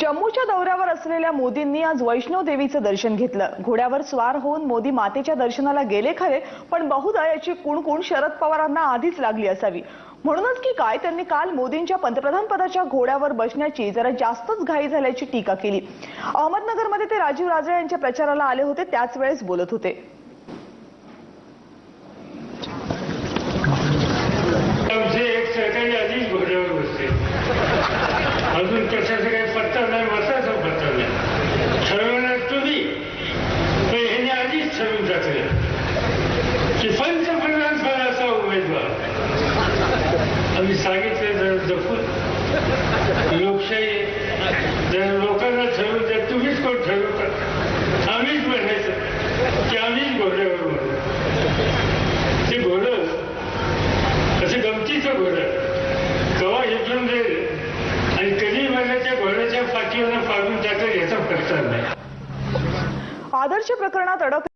जम्मूच्या दौऱ्यावर असलेल्या मोदींनी आज वैष्णव देवीचं दर्शन घेतलं. घोड्यावर स्वार होऊन मोदी मातेच्या दर्शनाला गेले खरे पण बहुधा याची कुणकुण शरद पवारांना आधीच लागली असावी. म्हणूनच की काय त्यांनी काल मोदींच्या पंतप्रधान पदाच्या घोड्यावर बसण्याची जरा जास्तच घाई झाल्याची टीका केली. अहमदनगरमध्ये ते राजीव राजे यांच्या प्रचाराला आले होते त्याच वेळेस बोलत होते. एक घोड्यावर बसते अजून जपून लोकशाही लोकांना ठरवून द्या तुम्हीच कोण ठरवता आम्हीच म्हणायचं. की आम्हीच घोड्यावर ते घोडं असं गमतीचं घोडं. कवा इथून जाईल आणि कधी मला त्या घोड्याच्या पाठीवर पाडून त्याचा याचा प्रकार नाही. आदर्श प्रकरणात अडक